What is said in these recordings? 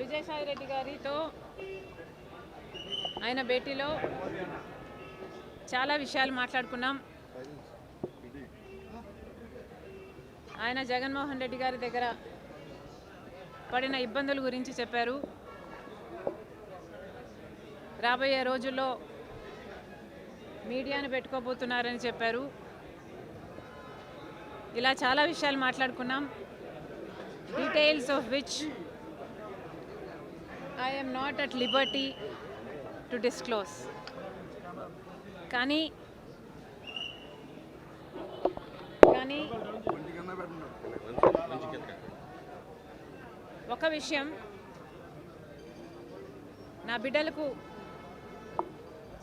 విజయసాయి రెడ్డి గారితో ఆయన భేటీలో చాలా విషయాలు మాట్లాడుకున్నాం. ఆయన జగన్మోహన్ రెడ్డి గారి దగ్గర పడిన ఇబ్బందుల గురించి చెప్పారు. రాబోయే రోజుల్లో మీడియాను పెట్టుకోబోతున్నారని చెప్పారు. ఇలా చాలా విషయాలు మాట్లాడుకున్నాం. Details of which I am not at liberty to disclose కానీ కానీ ఒక విషయం నా బిడ్డలకు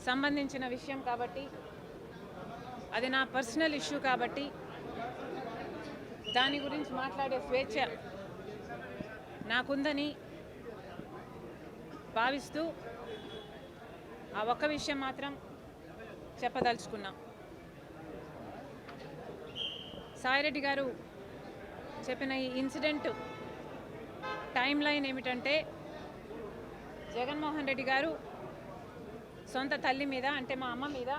సంబంధించిన విషయం కాబట్టి అది నా పర్సనల్ ఇష్యూ కాబట్టి దాని గురించి మాట్లాడే స్వేచ్ఛ నాకుందని భావిస్తూ ఆ ఒక్క విషయం మాత్రం చెప్పదలుచుకున్నా. సాయిరెడ్డి గారు చెప్పిన ఈ ఇన్సిడెంట్ టైం లైన్ ఏమిటంటే జగన్మోహన్ రెడ్డి గారు సొంత తల్లి మీద అంటే మా అమ్మ మీద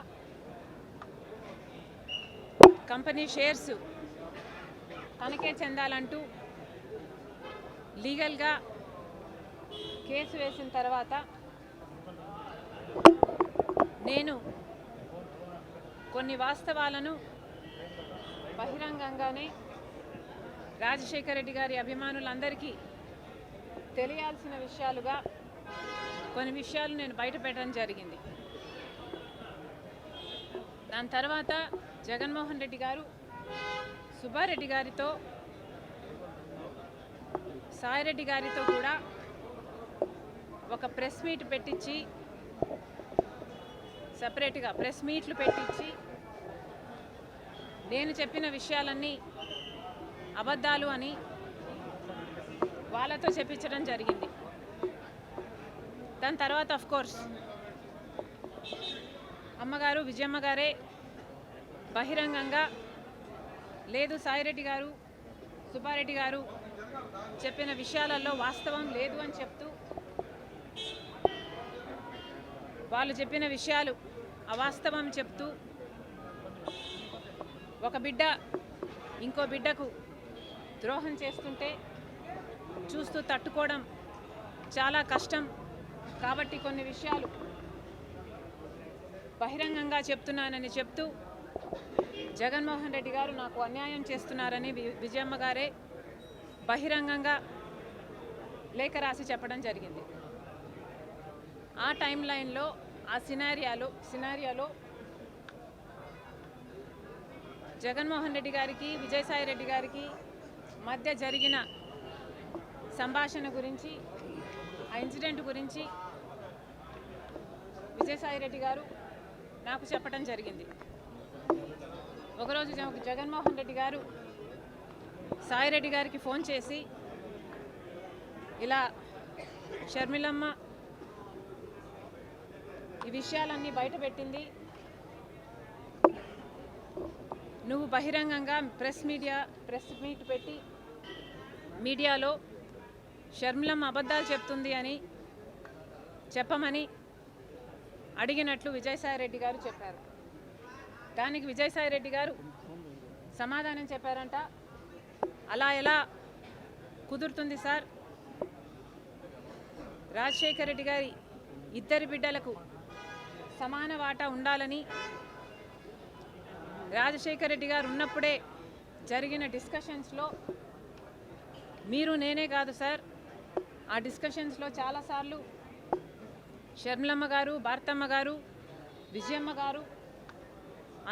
కంపెనీ షేర్స్ తనకే చెందాలంటూ లీగల్గా కేసు వేసిన తర్వాత నేను కొన్ని వాస్తవాలను బహిరంగంగానే రాజశేఖర రెడ్డి గారి అభిమానులందరికీ తెలియాల్సిన విషయాలుగా కొన్ని విషయాలు నేను బయట పెట్టడం జరిగింది. దాని తర్వాత జగన్మోహన్ రెడ్డి గారు సుబ్బారెడ్డి గారితో సాయిరెడ్డి గారితో కూడా ఒక ప్రెస్ మీట్ పెట్టించి సపరేట్గా ప్రెస్ మీట్లు పెట్టించి నేను చెప్పిన విషయాలన్నీ అబద్ధాలు అని వాళ్ళతో చెప్పించడం జరిగింది. దాని తర్వాత అఫ్ కోర్స్ అమ్మగారు విజయమ్మ గారే బహిరంగంగా లేదు సాయిరెడ్డి గారు సుబ్బారెడ్డి గారు చెప్పిన విషయాలలో వాస్తవం లేదు అని చెప్తూ వాళ్ళు చెప్పిన విషయాలు అవాస్తవం చెప్తూ ఒక బిడ్డ ఇంకో బిడ్డకు ద్రోహం చేస్తుంటే చూస్తూ తట్టుకోవడం చాలా కష్టం. కాబట్టి కొన్ని విషయాలు బహిరంగంగా చెప్తున్నానని చెప్తూ జగన్మోహన్ రెడ్డి గారు నాకు అన్యాయం చేస్తున్నారని విజయమ్మ గారే బహిరంగంగా లేఖ రాసి చెప్పడం జరిగింది. ఆ టైం లైన్లో ఆ సినారియాలో సినారియాలో జగన్మోహన్ రెడ్డి గారికి విజయసాయి రెడ్డి గారికి మధ్య జరిగిన సంభాషణ గురించి ఆ ఇన్సిడెంట్ గురించి విజయసాయి రెడ్డి గారు నాకు చెప్పడం జరిగింది. ఒకరోజు జగన్మోహన్ రెడ్డి గారు సాయిరెడ్డి గారికి ఫోన్ చేసి ఇలా షర్మిలమ్మ ఈ విషయాలన్నీ బయటపెట్టింది నువ్వు బహిరంగంగా ప్రెస్ మీడియా ప్రెస్ మీట్ పెట్టి మీడియాలో షర్మిలమ్మ అబద్ధాలు చెప్తుంది అని చెప్పమని అడిగినట్లు విజయసాయిరెడ్డి గారు చెప్పారు. దానికి విజయసాయిరెడ్డి గారు సమాధానం చెప్పారంట. అలా ఎలా కుదురుతుంది సార్? రాజశేఖర రెడ్డి గారి ఇద్దరి బిడ్డలకు సమాన వాటా ఉండాలని రాజశేఖర రెడ్డి గారు ఉన్నప్పుడే జరిగిన డిస్కషన్స్లో మీరు నేనే కాదు సార్. ఆ డిస్కషన్స్లో చాలాసార్లు షర్మిలమ్మ గారు భారతమ్మ గారు విజయమ్మ గారు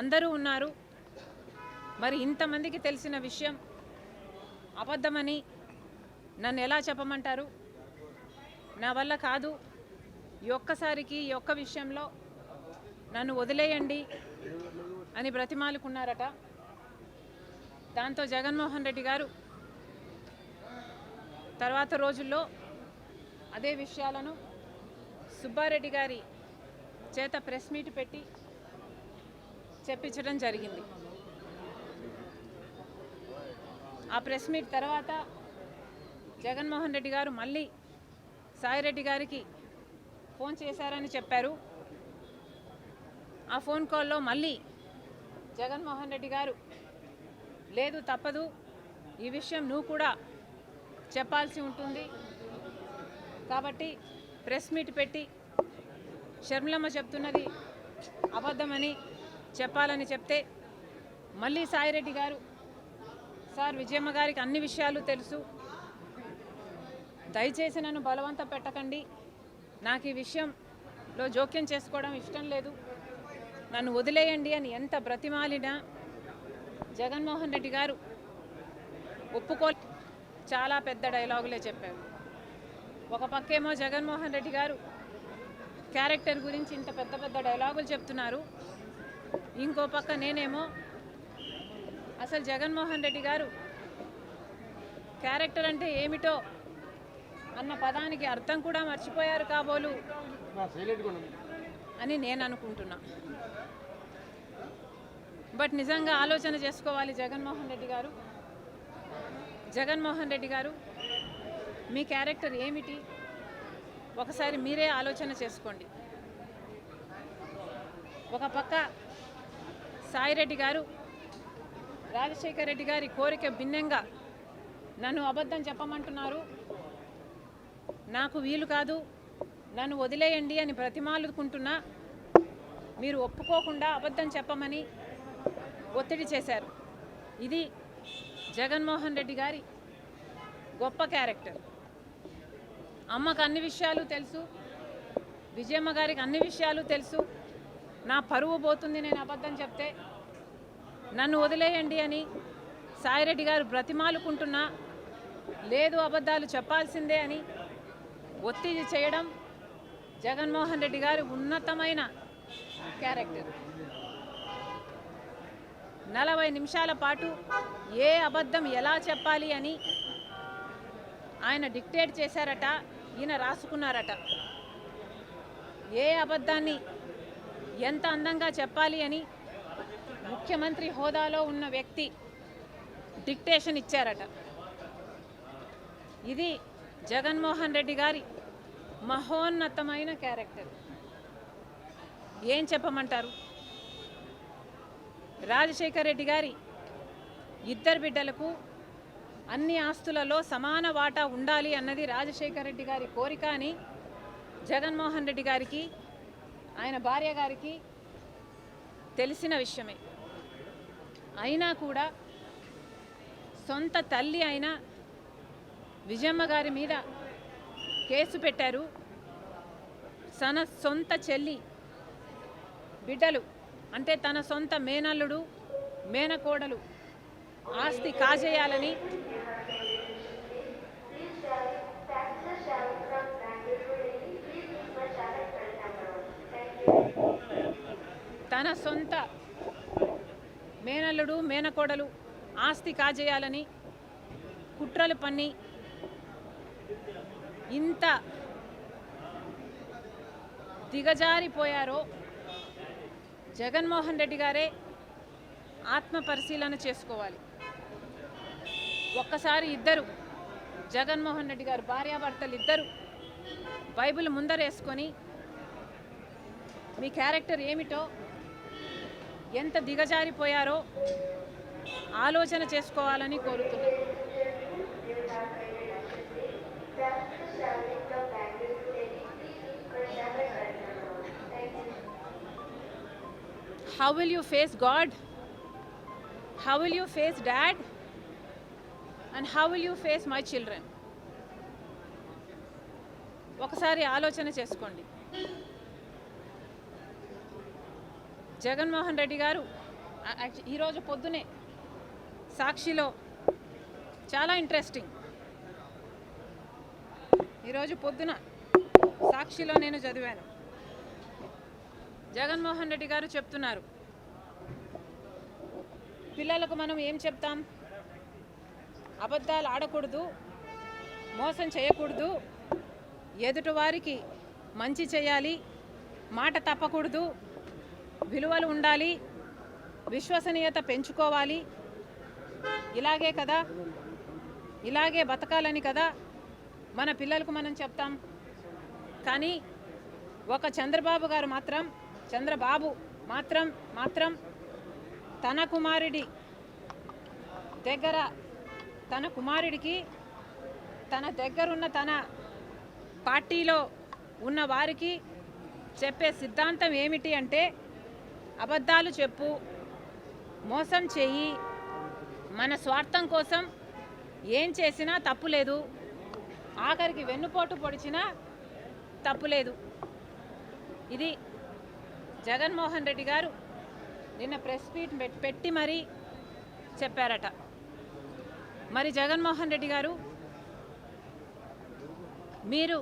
అందరూ ఉన్నారు. మరి ఇంతమందికి తెలిసిన విషయం అబద్ధమని నన్ను ఎలా చెప్పమంటారు? నా వల్ల కాదు. ఈ ఒక్కసారికి ఈ ఒక్క విషయంలో నన్ను వదిలేయండి అని బ్రతిమాలుకున్నారట. దాంతో జగన్మోహన్ రెడ్డి గారు తర్వాత రోజుల్లో అదే విషయాలను సుబ్బారెడ్డి గారి చేత ప్రెస్ మీట్ పెట్టి చెప్పించడం జరిగింది. ఆ ప్రెస్ మీట్ తర్వాత జగన్మోహన్ రెడ్డి గారు మళ్ళీ సాయిరెడ్డి గారికి ఫోన్ చేశారని చెప్పారు. ఆ ఫోన్ కాల్లో మళ్ళీ జగన్మోహన్ రెడ్డి గారు లేదు తప్పదు. ఈ విషయం నువ్వు కూడా చెప్పాల్సి ఉంటుంది. కాబట్టి ప్రెస్ మీట్ పెట్టి షర్మిలమ్మ చెప్తున్నది అబద్ధమని చెప్పాలని చెప్తే మళ్ళీ సాయిరెడ్డి గారు సార్ విజయమ్మ గారికి అన్ని విషయాలు తెలుసు. దయచేసి నన్ను బలవంత పెట్టకండి. నాకు ఈ విషయంలో జోక్యం చేసుకోవడం ఇష్టం లేదు. నన్ను వదిలేయండి అని ఎంత బ్రతిమాలినా జగన్మోహన్ రెడ్డి గారు ఒప్పుకో చాలా పెద్ద డైలాగులే చెప్పారు. ఒక పక్కేమో జగన్మోహన్ రెడ్డి గారు క్యారెక్టర్ గురించి ఇంత పెద్ద పెద్ద డైలాగులు చెప్తున్నారు. ఇంకో పక్క నేనేమో అసలు జగన్మోహన్ రెడ్డి గారు క్యారెక్టర్ అంటే ఏమిటో అన్న పదానికి అర్థం కూడా మర్చిపోయారు కాబోలు అని నేను అనుకుంటున్నా. బట్ నిజంగా ఆలోచన చేసుకోవాలి జగన్మోహన్ రెడ్డి గారు. జగన్మోహన్ రెడ్డి గారు మీ క్యారెక్టర్ ఏమిటి? ఒకసారి మీరే ఆలోచన చేసుకోండి. ఒక పక్క సాయిరెడ్డి గారు రాజశేఖర రెడ్డి గారి కోరిక భిన్నంగా నన్ను అబద్ధం చెప్పమంటున్నారు. నాకు వీలు కాదు. నన్ను వదిలేయండి అని బ్రతిమాలుకుంటున్నా. మీరు ఒప్పుకోకుండా అబద్ధం చెప్పమని ఒత్తిడి చేశారు. ఇది జగన్మోహన్ రెడ్డి గారి గొప్ప క్యారెక్టర్. అమ్మకు అన్ని విషయాలు తెలుసు. విజయమ్మ గారికి అన్ని విషయాలు తెలుసు. నా పరువు పోతుంది నేను అబద్ధం చెప్తే. నన్ను వదిలేయండి అని సాయిరెడ్డి గారు బ్రతిమాలుకుంటున్నా లేదు అబద్ధాలు చెప్పాల్సిందే అని ఒత్తిడి చేయడం జగన్మోహన్ రెడ్డి గారి ఉన్నతమైన క్యారెక్టర్. నలభై నిమిషాల పాటు ఏ అబద్ధం ఎలా చెప్పాలి అని ఆయన డిక్టేట్ చేశారట ఈయన రాసుకున్నారట. ఏ అబద్ధాన్ని ఎంత అందంగా చెప్పాలి అని ముఖ్యమంత్రి హోదాలో ఉన్న వ్యక్తి డిక్టేషన్ ఇచ్చారట. ఇది జగన్మోహన్ రెడ్డి గారి మహోన్నతమైన క్యారెక్టర్. ఏం చెప్పమంటారు? రాజశేఖర్ రెడ్డి గారి ఇద్దరు బిడ్డలకు అన్ని ఆస్తులలో సమాన వాటా ఉండాలి అన్నది రాజశేఖర్ రెడ్డి గారి కోరిక అని జగన్మోహన్ రెడ్డి గారికి ఆయన భార్య గారికి తెలిసిన విషయమే. అయినా కూడా సొంత తల్లి అయిన విజయమ్మ గారి మీద కేసు పెట్టారు. తన సొంత చెల్లి బిడ్డలు అంటే తన సొంత మేనల్లుడు మేనకోడలు ఆస్తి కాజేయాలని తన సొంత మేనల్లుడు మేనకోడలు ఆస్తి కాజేయాలని కుట్రలు పన్ని ఇంత దిగజారిపోయారో జగన్మోహన్ రెడ్డి గారే ఆత్మ పరిశీలన చేసుకోవాలి. ఒక్కసారి ఇద్దరు జగన్మోహన్ రెడ్డి గారు భార్యాభర్తలు ఇద్దరు బైబిల్ ముందరేసుకొని మీ క్యారెక్టర్ ఏమిటో ఎంత దిగజారిపోయారో ఆలోచన చేసుకోవాలని కోరుతున్నాను. How will you face God how will you face dad and how will you face my children ఒకసారి ఆలోచన చేసుకోండి. జగన్మోహన్ రెడ్డి గారు యాక్చు- ఈరోజు పొద్దునే సాక్షిలో చాలా ఇంట్రెస్టింగ్. ఈరోజు పొద్దున సాక్షిలో నేను చదివాను. జగన్మోహన్ రెడ్డి గారు చెప్తున్నారు పిల్లలకు మనం ఏం చెప్తాం? అబద్ధాలు ఆడకూడదు మోసం చేయకూడదు ఎదుటివారికి మంచి చేయాలి మాట తప్పకూడదు విలువలు ఉండాలి విశ్వసనీయత పెంచుకోవాలి. ఇలాగే కదా ఇలాగే బతకాలని కదా మన పిల్లలకు మనం చెప్తాం. కానీ ఒక చంద్రబాబు గారు మాత్రం చంద్రబాబు మాత్రం మాత్రం తన కుమారుడి దగ్గర తన కుమారుడికి తన దగ్గరున్న తన పార్టీలో ఉన్న వారికి చెప్పే సిద్ధాంతం ఏమిటి అంటే అబద్ధాలు చెప్పు మోసం చెయ్యి మన స్వార్థం కోసం ఏం చేసినా తప్పు లేదు. ఆఖరికి వెన్నుపోటు పొడిచినా తప్పు లేదు. ఇది జగన్మోహన్ రెడ్డి గారు నిన్న ప్రెస్ మీట్ పెట్టి మరీ చెప్పారట. మరి జగన్మోహన్ రెడ్డి గారు మీరు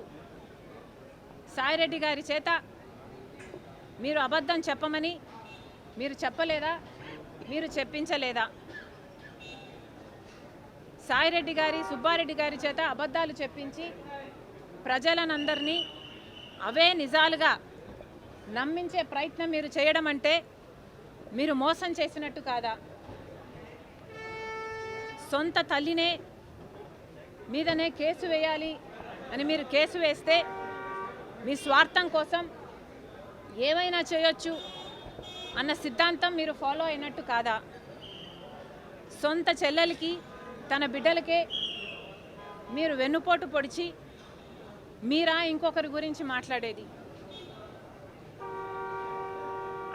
సాయిరెడ్డి గారి చేత మీరు అబద్ధం చెప్పమని మీరు చెప్పలేదా? మీరు చెప్పించలేదా? సాయిరెడ్డి గారి సుబ్బారెడ్డి గారి చేత అబద్ధాలు చెప్పించి ప్రజలనందరినీ అవే నిజాలుగా నమ్మించే ప్రయత్నం మీరు చేయడం అంటే మీరు మోసం చేసినట్టు కాదా? సొంత తల్లినే మీదనే కేసు వేయాలి అని మీరు కేసు వేస్తే మీ స్వార్థం కోసం ఏమైనా చేయొచ్చు? అన్న సిద్ధాంతం మీరు ఫాలో అయినట్టు కాదా? సొంత చెల్లెలకి తన బిడ్డలకే మీరు వెన్నుపోటు పొడిచి మీరా ఇంకొకరి గురించి మాట్లాడేది?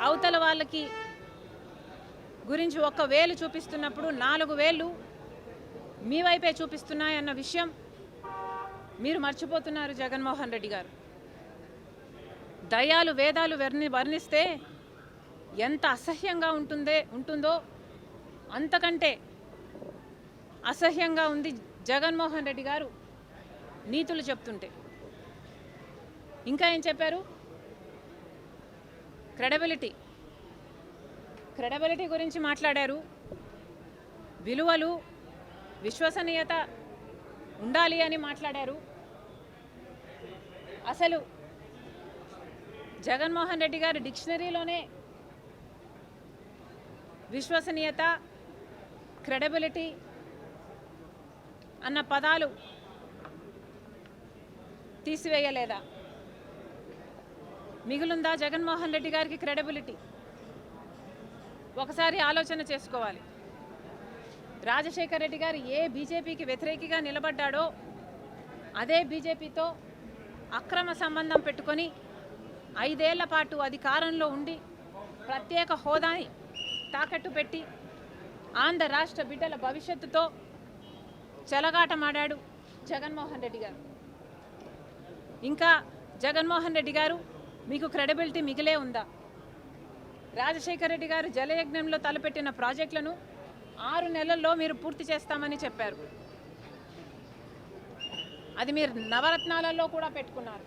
అవతల వాళ్ళకి గురించి ఒక్క వేలు చూపిస్తున్నప్పుడు నాలుగు వేలు మీ వైపే చూపిస్తున్నాయన్న విషయం మీరు మర్చిపోతున్నారు జగన్మోహన్ రెడ్డి గారు. దయాలు వేదాలు వర్ణి వర్ణిస్తే ఎంత అసహ్యంగా ఉంటుందే ఉంటుందో అంతకంటే అసహ్యంగా ఉంది జగన్మోహన్ రెడ్డి గారు నీతులు చెప్తుంటే. ఇంకా ఏం చెప్పారు? క్రెడబిలిటీ. క్రెడబిలిటీ గురించి మాట్లాడారు. విలువలు విశ్వసనీయత ఉండాలి అని మాట్లాడారు. అసలు జగన్మోహన్ రెడ్డి గారు డిక్షనరీలోనే విశ్వసనీయత క్రెడబిలిటీ అన్న పదాలు తీసివేయలేదా? మిగులుందా జగన్మోహన్ రెడ్డి గారికి క్రెడబిలిటీ? ఒకసారి ఆలోచన చేసుకోవాలి. రాజశేఖర్ రెడ్డి గారు ఏ బీజేపీకి వ్యతిరేకిగా నిలబడ్డాడో అదే బీజేపీతో అక్రమ సంబంధం పెట్టుకొని ఐదేళ్ళ పాటు అధికారంలో ఉండి ప్రత్యేక హోదాని తాకట్టు పెట్టి ఆంధ్ర రాష్ట్ర బిడ్డల భవిష్యత్తుతో చెలగాటమాడాడు జగన్మోహన్ రెడ్డి గారు. ఇంకా జగన్మోహన్ రెడ్డి గారు మీకు క్రెడిబిలిటీ మిగిలే ఉందా? రాజశేఖర రెడ్డి గారు జలయజ్ఞంలో తలపెట్టిన ప్రాజెక్టులను ఆరు నెలల్లో మీరు పూర్తి చేస్తామని చెప్పారు. అది మీరు నవరత్నాలలో కూడా పెట్టుకున్నారు.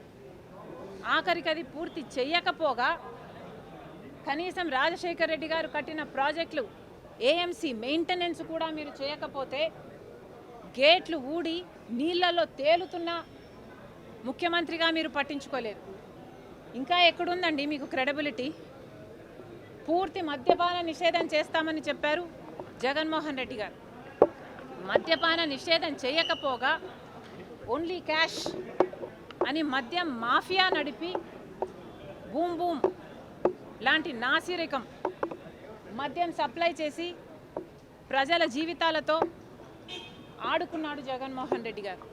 ఆఖరికి అది పూర్తి చెయ్యకపోగా కనీసం రాజశేఖర్ రెడ్డి గారు కట్టిన ప్రాజెక్టులు ఏఎంసీ మెయింటెనెన్స్ కూడా మీరు చేయకపోతే గేట్లు ఊడి నీళ్ళలో తేలుతున్న ముఖ్యమంత్రిగా మీరు పట్టించుకోలేరు ఇంకా ఎక్కడుందండి మీకు క్రెడిబిలిటీ పూర్తి మద్యపాన నిషేధం చేస్తామని చెప్పారు జగన్మోహన్ రెడ్డి గారు. మద్యపాన నిషేధం చేయకపోగా ఓన్లీ క్యాష్ అని మద్యం మాఫియా నడిపి బూమ్ బూమ్ లాంటి నాసిరకం మద్యం సప్లై చేసి ప్రజల జీవితాలతో ఆడుకున్నాడు జగన్మోహన్ రెడ్డి గారు.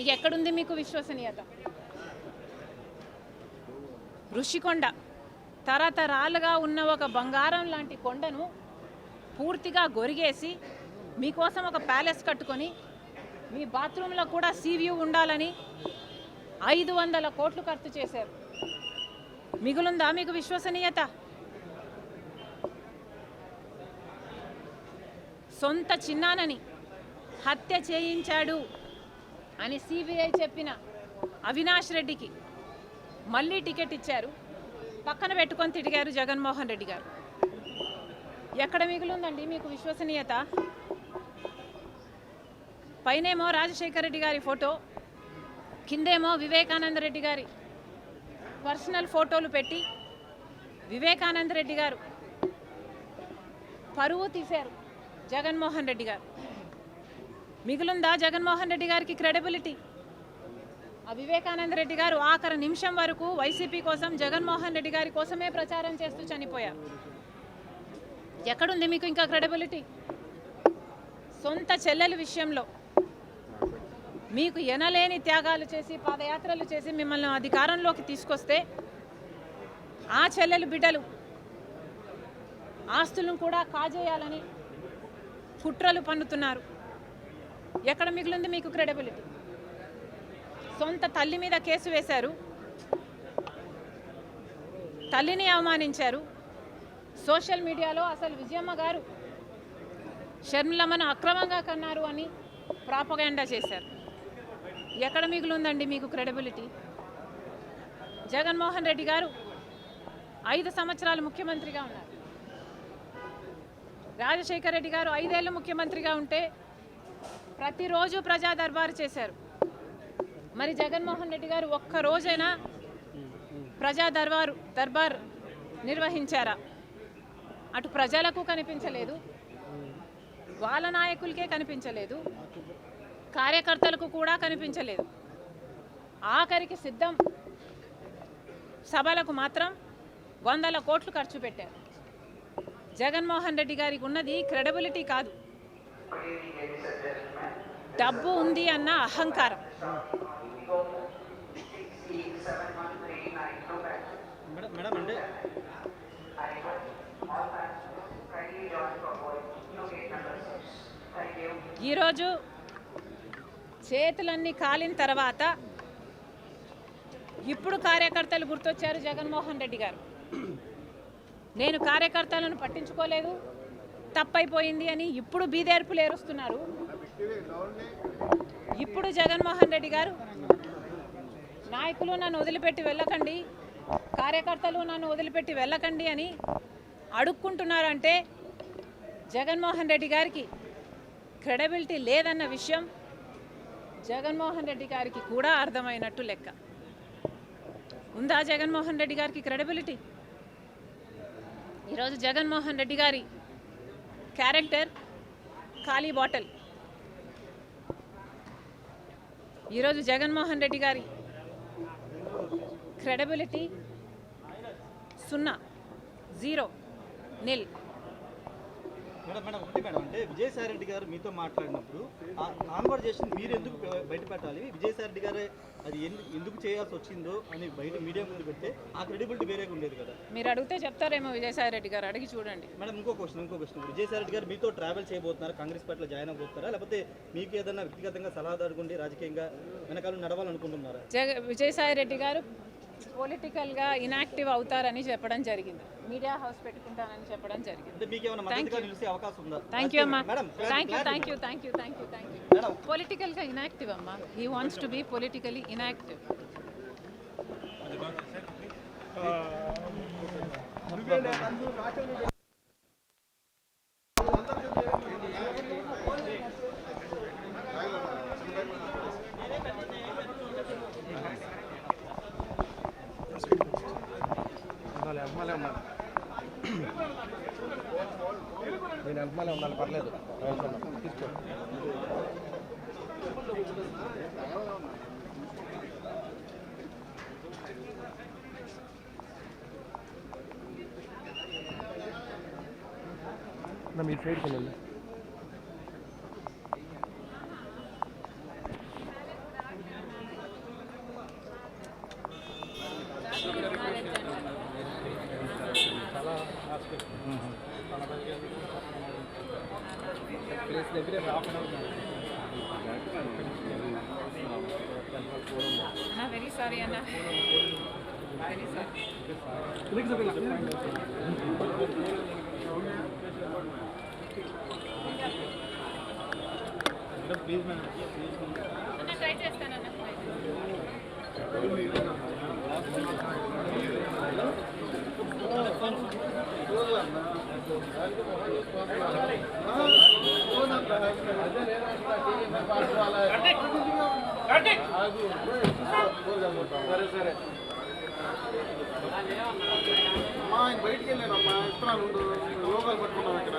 ఇక ఎక్కడుంది మీకు విశ్వసనీయత? ఋషికొండ. తరతరాలుగా ఉన్న ఒక బంగారం లాంటి కొండను పూర్తిగా గొరిగేసి మీకోసం ఒక ప్యాలెస్ కట్టుకొని మీ బాత్రూంలో కూడా సీవ్యూ ఉండాలని ఐదు వందల కోట్లు ఖర్చు చేశారు. మిగులుందా మీకు విశ్వసనీయత? సొంత చిన్నానని హత్య చేయించాడు అని సిబిఐ చెప్పిన అవినాష్ రెడ్డికి మళ్ళీ టికెట్ ఇచ్చారు. పక్కన పెట్టుకొని తిరిగారు జగన్మోహన్ రెడ్డి గారు. ఎక్కడ మిగులుందండి మీకు విశ్వసనీయత? పైనేమో రాజశేఖర రెడ్డి గారి ఫోటో కిందేమో వివేకానంద రెడ్డి గారి పర్సనల్ ఫోటోలు పెట్టి వివేకానంద రెడ్డి గారు పరువు తీశారు జగన్మోహన్ రెడ్డి గారు. మిగులుందా జగన్మోహన్ రెడ్డి గారికి క్రెడిబిలిటీ? ఆ వివేకానంద రెడ్డి గారు ఆఖరి నిమిషం వరకు వైసీపీ కోసం జగన్మోహన్ రెడ్డి గారి కోసమే ప్రచారం చేస్తూ చనిపోయారు. ఎక్కడుంది మీకు ఇంకా క్రెడిబిలిటీ? సొంత చెల్లెల విషయంలో. మీకు ఎనలేని త్యాగాలు చేసి పాదయాత్రలు చేసి మిమ్మల్ని అధికారంలోకి తీసుకొస్తే ఆ చెల్లెలు బిడ్డలు ఆస్తులను కూడా కాజేయాలని కుట్రలు పన్నుతున్నారు. ఎక్కడ మిగిలింది మీకు క్రెడిబిలిటీ? సొంత తల్లి మీద కేసు వేశారు. తల్లిని అవమానించారు. సోషల్ మీడియాలో అసలు విజయమ్మ గారు షర్మిలమ్మను అక్రమంగా కన్నారు అని ప్రాపగాండా చేశారు. ఎక్కడ మిగులుందండి మీకు క్రెడిబిలిటీ జగన్మోహన్ రెడ్డి గారు ఐదు సంవత్సరాలు ముఖ్యమంత్రిగా ఉన్నారు. రాజశేఖర రెడ్డి గారు ఐదేళ్ళు ముఖ్యమంత్రిగా ఉంటే ప్రతిరోజు ప్రజా దర్బారు చేశారు. మరి జగన్మోహన్ రెడ్డి గారు ఒక్క రోజైనా ప్రజా దర్బారు దర్బార్ నిర్వహించారా? అటు ప్రజలకు కనిపించలేదు. వాళ్ళ నాయకులకే కనిపించలేదు. కార్యకర్తలకు కూడా కనిపించలేదు. ఆఖరికి సిద్ధం. సభలకు మాత్రం వందల కోట్లు ఖర్చు పెట్టారు. జగన్మోహన్ రెడ్డి గారికి ఉన్నది క్రెడిబిలిటీ కాదు. డబ్బు ఉంది అన్న అహంకారం. ఈరోజు చేతులన్నీ కాలిన తర్వాత ఇప్పుడు కార్యకర్తలు గుర్తొచ్చారు జగన్మోహన్ రెడ్డి గారు. నేను కార్యకర్తలను పట్టించుకోలేదు తప్పైపోయింది అని ఇప్పుడు బీదేర్పులు ఏరుస్తున్నారు. ఇప్పుడు జగన్మోహన్ రెడ్డి గారు నాయకులు నన్ను వదిలిపెట్టి వెళ్ళకండి కార్యకర్తలు నన్ను వదిలిపెట్టి వెళ్ళకండి అని అడుక్కుంటున్నారంటే జగన్మోహన్ రెడ్డి గారికి క్రెడబిలిటీ లేదన్న విషయం జగన్మోహన్ రెడ్డి గారికి కూడా అర్థమైనట్టు లెక్క. ఉందా జగన్మోహన్ రెడ్డి గారికి క్రెడిబిలిటీ ఈరోజు జగన్మోహన్ రెడ్డి గారి క్యారెక్టర్ ఖాళీ బాటిల్ ఈరోజు జగన్మోహన్ రెడ్డి గారి క్రెడిబిలిటీ సున్నా జీరో నిల్ మేడం మేడం ఒకటి మేడం. అంటే విజయసాయి రెడ్డి గారు మీతో మాట్లాడినప్పుడు ఆ కాన్వర్జేషన్ మీరు ఎందుకు బయ- బయట పెట్టాలి విజయసాయి రెడ్డి గారే అది ఎందు- ఎందుకు చేయాల్సి వచ్చిందో అని బయట మీడియా ముందు పెడితే ఆ క్రెడిబిలిటీ వేరేగా ఉండేది కదా. మీరు అడిగితే చెప్తారేమో విజయసాయి రెడ్డి గారు. అడిగి చూడండి. మేడం ఇంకో క్వశ్చన్ ఇంకో క్వశ్చన్. విజయసాయి రెడ్డి గారు మీతో ట్రావెల్ చేయబోతున్నారా కాంగ్రెస్ పార్టీలో జాయిన్ అవబోతున్నారా లేకపోతే మీకు ఏదైనా వ్యక్తిగతంగా సలహాదారుకుండి రాజకీయంగా వెనకాల నడవాలనుకుంటున్నారా? విజయసాయి రెడ్డి గారు పొలిటికల్గా ఇనాక్టివ్ అవుతారని చెప్పడం జరిగింది. మీడియా హౌస్ పెట్టుకుంటానని చెప్పడం జరిగింది. థ్యాంక్ యూ అమ్మా. Madam thank you thank you thank you thank you thank you madam పొలిటికల్గా ఇనాక్టివ్ అమ్మా. He wants to be politically inactive నా మీరు సైడ్కి వెళ్ళండి ప్లేస్ దగ్గరే హాఫ్ అన్ అన్నా వెరీ సారీ అన్న వెరీ సారీ అన్న ట్రై చేస్తానన్న సరే సరే అమ్మా ఆయన బయటికి వెళ్ళానమ్మా ఇస్తున్నాను ఉండు. లోకల్ పట్టుకున్నాం ఇక్కడ